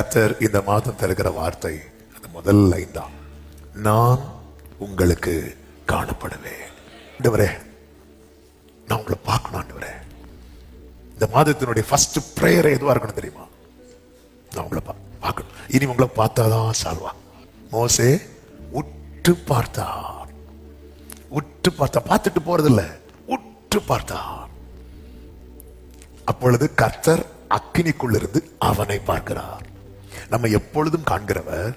கத்தர் இந்த மாதம் தருகிற வார்த்தை அந்த முதல் லைன் தான் நான் உங்களுக்கு காணப்படுவேன். ஆண்டவரே நான் உங்களை பார்க்கணும் ஆண்டவரே. இந்த மாதத்தினுடைய ஃபர்ஸ்ட் ப்ரேயர் எதுவாக இருக்கணும் தெரியுமா? நான் உங்களை பா- பார்க்கணும். இனி உங்களை பார்த்தாதான் சால்வா. மோசே உற்று பார்த்தார் உற்று பார்த்தா பார்த்துட்டு போறதில்ல. உற்று பார்த்தார் அப்பொழுது கர்த்தர் அக்கினிக்குள்ளிருந்து அவனை பார்க்கிறார். நம்ம எப்பொழுதும் காண்கிறவர்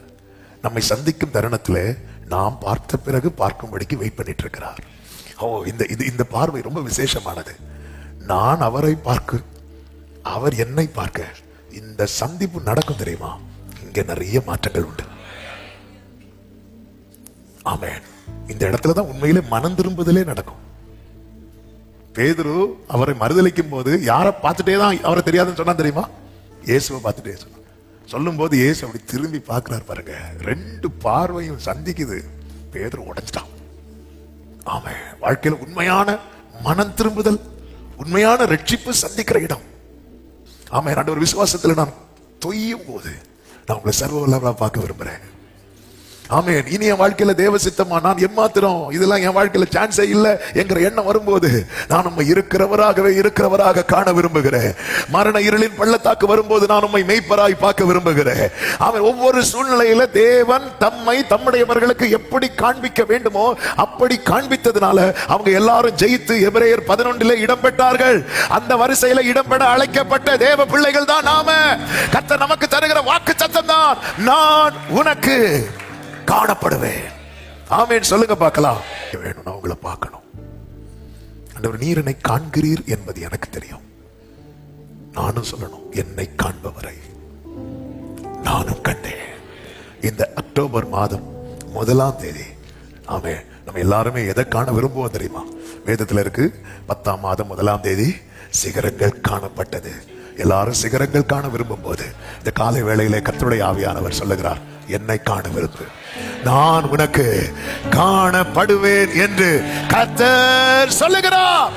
நம்மை சந்திக்கும் தருணத்திலே நாம் பார்த்த பிறகு பார்க்கும்படிக்கு வெயிட் பண்ணிட்டு இருக்கிறார் ஓ இந்த இது இந்த பார்வை ரொம்ப விசேஷமானது. நான் அவரை பார்க்க அவர் என்னை பார்க்க இந்த சந்திப்பு நடக்கும் தெரியுமா? இங்க நிறைய மாற்றங்கள் உண்டு. ஆமேன். இந்த இடத்துல தான் உண்மையிலே மனம் திரும்புதலே நடக்கும். பேதுரு அவரை மறுதளிக்கும் போது யாரை பார்த்துட்டே தான் அவரை தெரியாதுன்னு சொன்னா தெரியுமா? இயேசுவை பார்த்துட்டே சொன்னா சொல்லும்போது ஏசு அப்படி திரும்பி பார்க்குறாரு பாருங்க. ரெண்டு பார்வையும் சந்திக்குது. பேதர் உடைஞ்சிட்டான். ஆமாம் வாழ்க்கையில உண்மையான மனம் திரும்புதல் உண்மையான ரட்சிப்பு சந்திக்கிற இடம். ஆமாம் நான் ஒரு விசுவாசத்துல நான் தொய்யும் போது நான் உங்களை சர்வ பார்க்க விரும்புறேன். ஆமே இனி என் வாழ்க்கையில தேவ சித்தமா? நான் எம்மாத்திரம்? இதெல்லாம் என் வாழ்க்கையில சான்ஸே இல்லை என்கிற எண்ணம் வரும்போது நான் உண்மை இருக்கிறவராகவே இருக்கிறவராக காண விரும்புகிறேன். மரண இருளின் பள்ளத்தாக்கு வரும்போது நான் உண்மை மெய்ப்பராய் பார்க்க விரும்புகிறேன். அவன் ஒவ்வொரு சூழ்நிலையில தேவன் தம்மை தம்முடையவர்களுக்கு எப்படி காண்பிக்க வேண்டுமோ அப்படி காண்பித்ததுனால அவங்க எல்லாரும் ஜெயித்து எபிரேயர் பதினொன்றிலே இடம்பெற்றார்கள். அந்த வரிசையில இடம்பெற அழைக்கப்பட்ட தேவ பிள்ளைகள் தான் நாம. கத்த நமக்கு தருகிற வாக்கு சத்தம் தான். நான் உனக்கு. காணப்படுவேன். ஆமென். சொல்லுங்க பார்க்கலாம். வேணும் நான் உங்களை பார்க்கணும். அண்டவர் நீர் என்னை காண்கிறீர் என்பது எனக்கு தெரியும். நானும் சொல்லணும் என்னை காண்பவரை நானும் கண்டேன். இந்த அக்டோபர் மாதம் முதலாம் தேதி. ஆமே நம்ம எல்லாருமே எதை காண விரும்புவோம் தெரியுமா? வேதத்துல இருக்கு பத்தாம் மாதம் முதலாம் தேதி சிகரங்கள் காணப்பட்டது. எல்லாரும் சிகரங்கள் காண விரும்பும் போது இந்த காலை வேளையிலே கத்தருடைய ஆவியானவர் சொல்லுகிறார் என்னை காண விரும்பு நான் உனக்கு காணப்படுவேன் என்று கத்தர் சொல்லுகிறார்.